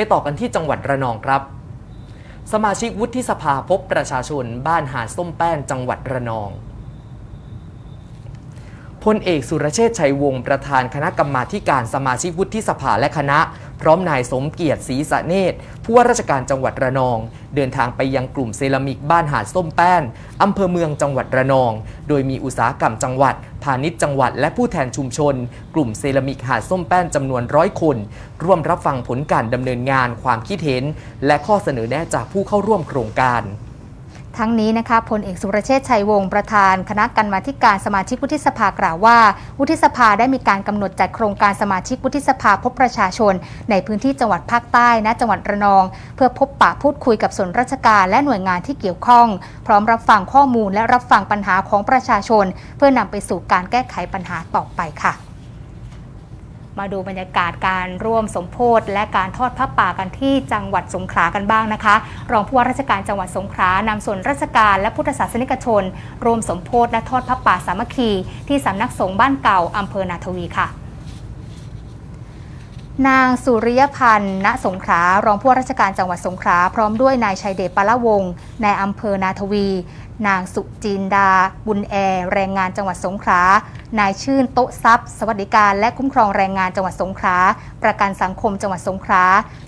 ไปต่อกันที่จังหวัดระนองครับ สมาชิกวุฒิสภาพบประชาชนบ้านหาดส้มแป้นจังหวัดระนองพลเอกสุรเชษฐ์ชัยวงศ์ประธานคณะกรรมาการสมาชิกวุฒิสภาและคณะ พร้อมนายสมเกียรติศรีสะเนตผู้ว่าราชการจังหวัดระนอง เดินทางไปยังกลุ่มเซรามิกบ้านหาดส้มแป้นอำเภอเมืองจังหวัดระนอง โดยมีอุตสาหกรรมจังหวัด พาณิชย์จังหวัด และผู้แทนชุมชน กลุ่มเซรามิกหาดส้มแป้นจำนวนร้อยคน ร่วมรับฟังผลการดำเนินงานความคิดเห็น และข้อเสนอแนะจากผู้เข้าร่วมโครงการ ทั้งนี้นะคะพลเอกสุรเชษฐ์ชัยวงศ์ประธาน คณะกรรมาธิการสมาชิกวุฒิสภากล่าวว่าวุฒิสภาได้มีการกำหนดจัดโครงการสมาชิกวุฒิสภาพบประชาชน ในพื้นที่จังหวัดภาคใต้ณจังหวัดระนอง เพื่อพบปะพูดคุยกับส่วนราชการและหน่วยงานที่เกี่ยวข้อง พร้อมรับฟังข้อมูลและรับฟังปัญหาของประชาชน เพื่อนำไปสู่การแก้ไขปัญหาต่อไปค่ะ มาดูบรรยากาศการร่วมสมโพธและการทอดผ้าป่ากันที่จังหวัดสงขลากันบ้างนะคะ รองผู้ว่าราชการจังหวัดสงขลานำส่วนราชการและพุทธศาสนิกชนร่วมสมโพธและทอดผ้าป่าสามัคคี ที่สำนักสงฆ์บ้านเก่าอำเภอนาทวีค่ะนางสุริยพันธ์ ณ สงขลา รองผู้ว่าราชการจังหวัดสงขลา พร้อมด้วยนายชัยเดชปละวงนายอำเภอนาทวี นางสุจินดา บุญแอร์แรงงานจังหวัดสงขลานายชื่นโต๊ะทรัพย์ สวัสดิการและคุ้มครองแรงงานจังหวัดสงขลาประกันสังคมจังหวัดสงขลา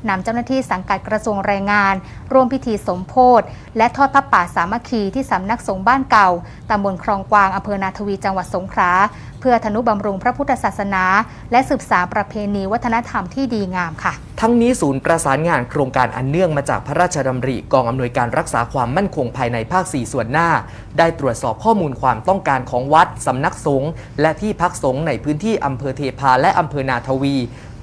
นำเจ้าหน้าที่สังกัดกระทรวงแรงงาน ร่วมพิธีสมโพธและทอดพระป่าสามัคคีที่สำนักสงฆ์บ้านเก่าตำบลคลองกวางอำเภอนาทวีจังหวัดสงขลาเพื่อธนุบำรุงพระพุทธศาสนา และสืบสานประเพณีวัฒนธรรมที่ดีงามค่ะ ทั้งนี้ศูนย์ประสานงานโครงการอันเนื่องมาจากพระราชดำริกองอำนวยการรักษาความมั่นคงภายในภาค 4 ส่วนหน้า ได้ตรวจสอบข้อมูลความต้องการของวัด สำนักสงฆ์และที่พักสงฆ์ในพื้นที่อำเภอเทพาและอำเภอนาทวี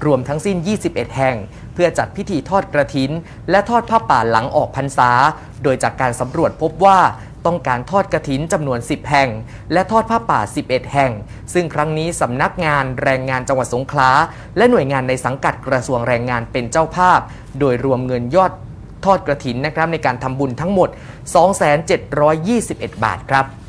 รวมทั้งสิ้น 21 แห่ง เพื่อจัดพิธีทอดกระถิน และทอดผ้าป่าหลังออกพรรษา โดยจากการสำรวจพบว่าต้องการทอดกระถินจำนวน 10 แห่ง และทอดผ้าป่า 11 แห่ง ซึ่งครั้งนี้สำนักงานแรงงานจังหวัดสงขลาและหน่วยงานในสังกัดกระทรวงแรงงานเป็นเจ้าภาพ โดยรวมเงินยอดทอดกระถินนะครับในการทำบุญทั้งหมด 2,721 บาทครับ